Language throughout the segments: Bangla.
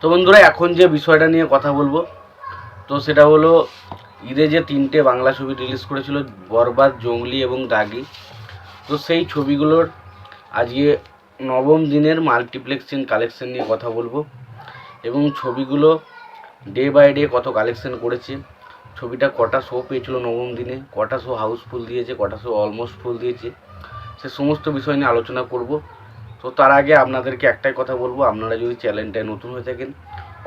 তো বন্ধুরা, এখন যে বিষয়টা নিয়ে কথা বলব, তো সেটা হলো, ঈদে যে তিনটে বাংলা ছবি রিলিজ করেছিল, বরবাদ, জঙ্গলি এবং দাগি, তো সেই ছবিগুলোর আজকে নবম দিনের মাল্টিপ্লেক্সিং কালেকশন নিয়ে কথা বলব এবং ছবিগুলো ডে বাই ডে কত কালেকশন করেছে। ছবিটা কটা শো পেয়েছিল নবম দিনে, কটা শো হাউসফুল দিয়েছে, কটা শো অলমোস্ট ফুল দিয়েছে, সে সমস্ত বিষয় নিয়ে আলোচনা করব। তো তার আগে আপনাদেরকে একটাই কথা বলব, আপনারা যদি চ্যানেলটায় নতুন হয়ে থাকেন,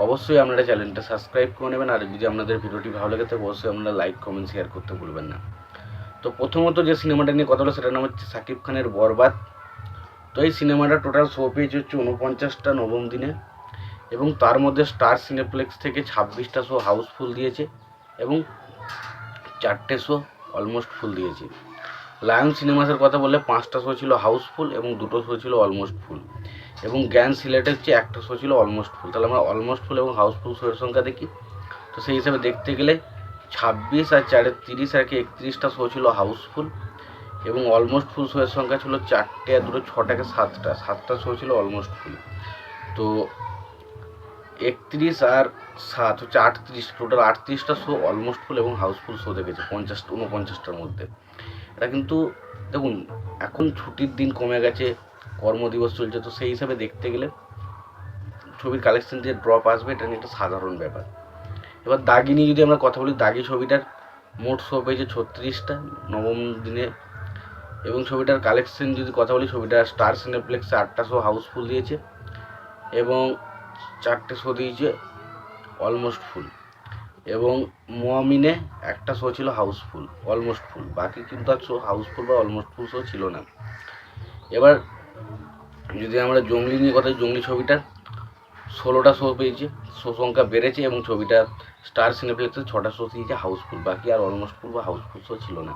অবশ্যই আপনারা চ্যানেলটা সাবস্ক্রাইব করে নেবেন, আর যদি আপনাদের ভিডিওটি ভালো লাগে থাকে, অবশ্যই আপনারা লাইক, কমেন্ট, শেয়ার করতে ভুলবেন না। তো প্রথমত যে সিনেমাটা নিয়ে কথা হলো সেটার নাম হচ্ছে সাকিব খানের বরবাদ। তো এই সিনেমাটা টোটাল শো পেয়েছে হচ্ছে উনপঞ্চাশটা নবম দিনে, এবং তার মধ্যে স্টার সিনেপ্লেক্স থেকে ছাব্বিশটা শো হাউসফুল দিয়েছে, এবং চারটে শো অলমোস্ট ফুল দিয়েছে। লায়ন সিনেমাসের কথা বললে পাঁচটা শো ছিল হাউসফুল এবং দুটো শো ছিল অলমোস্ট ফুল। এবং জ্ঞান সিলেটের হচ্ছে একটা শো ছিল অলমোস্ট ফুল। তাহলে আমরা অলমোস্ট ফুল এবং হাউসফুল শোয়ের সংখ্যা দেখি। তো সেই হিসাবে দেখতে গেলে ছাব্বিশ আর চারে তিরিশ আর কি একত্রিশটা শো ছিল হাউসফুল এবং অলমোস্ট ফুল শোয়ের সংখ্যা ছিল চারটে আর দুটো ছটাকে সাতটা। সাতটা শো ছিল অলমোস্ট ফুল। তো একত্রিশ আর সাত হচ্ছে আটত্রিশ। টোটাল আটত্রিশটা শো অলমোস্ট ফুল এবং হাউসফুল শো দেখেছে পঞ্চাশটা উনপঞ্চাশটার মধ্যে। এটা কিন্তু দেখুন, এখন ছুটির দিন কমে গেছে, কর্মদিবস চলছে, তো সেই হিসাবে দেখতে গেলে ছবির কালেকশন যে ড্রপ আসবে, এটা নিয়ে একটা সাধারণ ব্যাপার। এবার দাগি নিয়ে যদি আমরা কথা বলি, দাগি ছবিটার মোট শো পেয়েছে ছত্রিশটা নবম দিনে। এবং ছবিটার কালেকশন যদি কথা বলি, ছবিটা স্টার সিনেপ্লেক্সে আটটা শো হাউসফুল দিয়েছে এবং চারটে শো দিয়েছে অলমোস্ট ফুল এবং মোয়ামিনে একটা শো ছিল হাউসফুল অলমোস্ট ফুল বাকি কিন্তু আর শো হাউসফুল বা অলমোস্ট ফুল শো ছিল না। এবার যদি আমরা জঙ্গলি নিয়ে কথা জঙ্গলি ছবিটার, ষোলোটা শো পেয়েছে। শো সংখ্যা বেড়েছে এবং ছবিটা স্টার সিনেপ্লেক্সে ছটা শো দিয়েছে হাউসফুল বাকি আর অলমোস্ট ফুল বা হাউসফুল শো ছিল না।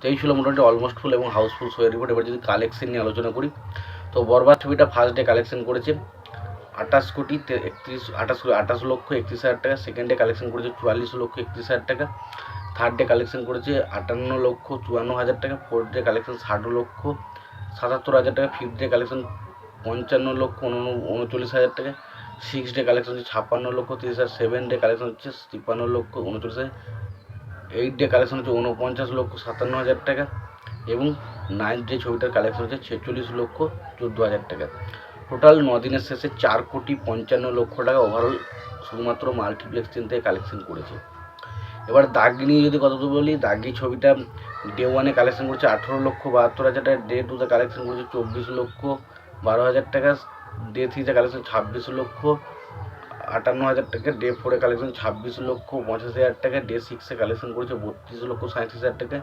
তো এই ছিল মোটামুটি অলমোস্ট ফুল এবং হাউসফুল শোয়ের রিপোর্ট এবার যদি কালেকশন নিয়ে আলোচনা করি, তো বরবাদ ছবিটা ফার্স্ট ডে কালেকশন করেছে। আঠাশ কোটি একত্রিশ, আঠাশ আঠাশ লক্ষ একত্রিশ হাজার টাকা। সেকেন্ড ডে কালেকশন করেছে চুয়াল্লিশ লক্ষ একত্রিশ হাজার টাকা। থার্ড ডে কালেকশন করেছে আটান্ন লক্ষ চুয়ান্ন হাজার টাকা। ফোর্থ ডে কালেকশন ষাট লক্ষ সাতাত্তর হাজার টাকা। ফিফথ ডে কালেকশন পঞ্চান্ন লক্ষ উন- উনচল্লিশ হাজার টাকা। সিক্স ডে কালেকশন হচ্ছে ছাপ্পান্ন লক্ষ তিরিশ হাজার। সেভেন ডে কালেকশন হচ্ছে তিপ্পান্ন লক্ষ উনচল্লিশ হাজার। এইট ডে কালেকশন হচ্ছে উনপঞ্চাশ লক্ষ সাতান্ন হাজার টাকা। এবং নাইন্থ ডে ছবিটার কালেকশন হচ্ছে ছেচল্লিশ লক্ষ চোদ্দ হাজার টাকা। টোটাল ন দিনের শেষে চার কোটি পঞ্চান্ন লক্ষ টাকা ওভারঅল শুধুমাত্র মাল্টিপ্লেক্স চেন থেকে কালেকশন করেছে। এবার দাগি নিয়ে যদি কথা বলি, দাগি ছবিটা ডে ওয়ানে কালেকশন করেছে আঠেরো লক্ষ বাহাত্তর হাজার টাকা ডে টুতে কালেকশন করেছে চব্বিশ লক্ষ বারো হাজার টাকা ডে থ্রিতে কালেকশন ছাব্বিশ লক্ষ আটান্ন হাজার টাকা ডে ফোরে কালেকশন ছাব্বিশ লক্ষ পঁচাশি হাজার টাকা ডে সিক্সে কালেকশন করেছে বত্রিশ লক্ষ সাঁত্রিশ হাজার টাকা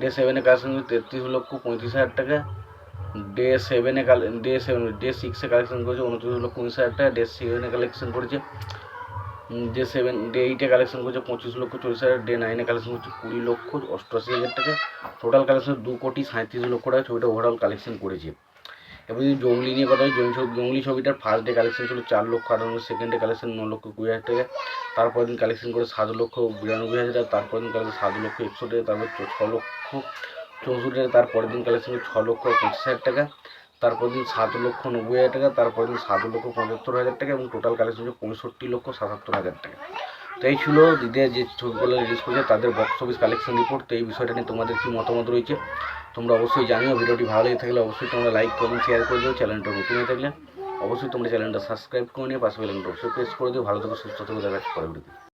ডে সেভেনে কালেকশন করেছে তেত্রিশ লক্ষ পঁয়ত্রিশ হাজার টাকা ডে সেভেনে ডে সেভেন ডে সিক্সে কালেকশন করেছে, উনত্রিশ লক্ষ উনিশ হাজার টাকা। ডে সেভেনে কালেকশন করেছে ডে সেভেন ডে এইটে কালেকশন করেছে, পঁচিশ লক্ষ চল্লিশ হাজার ডে নাইনে কালেকশন করছে, কুড়ি লক্ষ অষ্টআশি হাজার টাকা। টোটাল কালেকশন দু কোটি সাঁত্রিশ লক্ষ টাকা ছবিটা ওভারঅল কালেকশন করেছে। এবার যদি জঙ্গলি নিয়ে কথা হয় জঙ্গলি ছবি, জঙ্গলি ছবিটার ফার্স্ট ডে কালেকশন ছিল চার লক্ষ আটান্ন সেকেন্ড ডে কালেকশন ন লক্ষ কুড়ি হাজার টাকা। তারপর দিন কালেকশন করে সাত লক্ষ বিরানব্বই হাজার টাকা তারপর দিন কালেকশন সাত লক্ষ একশো টাকা, তারপর ছ লক্ষ চৌষট্টি টাকা তারপরের দিন কালেকশন ছ লক্ষ পঁচিশ হাজার টাকা তারপর দিন সাত লক্ষ নব্বই হাজার টাকা তারপর দিন সাত লক্ষ পঁচাত্তর হাজার টাকা এবং টোটাল কালেকশন হচ্ছে পঁয়ষট্টি লক্ষ সাতাত্তর হাজার টাকা। তো এই ছিল দিদির যে ছবিগুলো রিলিজ করেছে, তাদের বক্স অফিস কালেকশন রিপোর্ট তো এই বিষয়টা নিয়ে তোমাদের কী মতামত রয়েছে, তোমরা অবশ্যই জানিও। ভিডিওটি ভালো লেগে থাকলে অবশ্যই তোমরা লাইক কমেন্ট শেয়ার করে দিও। চ্যানেলটা নতুন হয়ে থাকলে অবশ্যই তোমরা চ্যানেলটা সাবস্ক্রাইব করে নিয়ে পাশে বেলাইনটা অবশ্যই প্রেস করে দিও। ভালো থেকো, সুস্থ থেকো। দেখা ভিডিওতে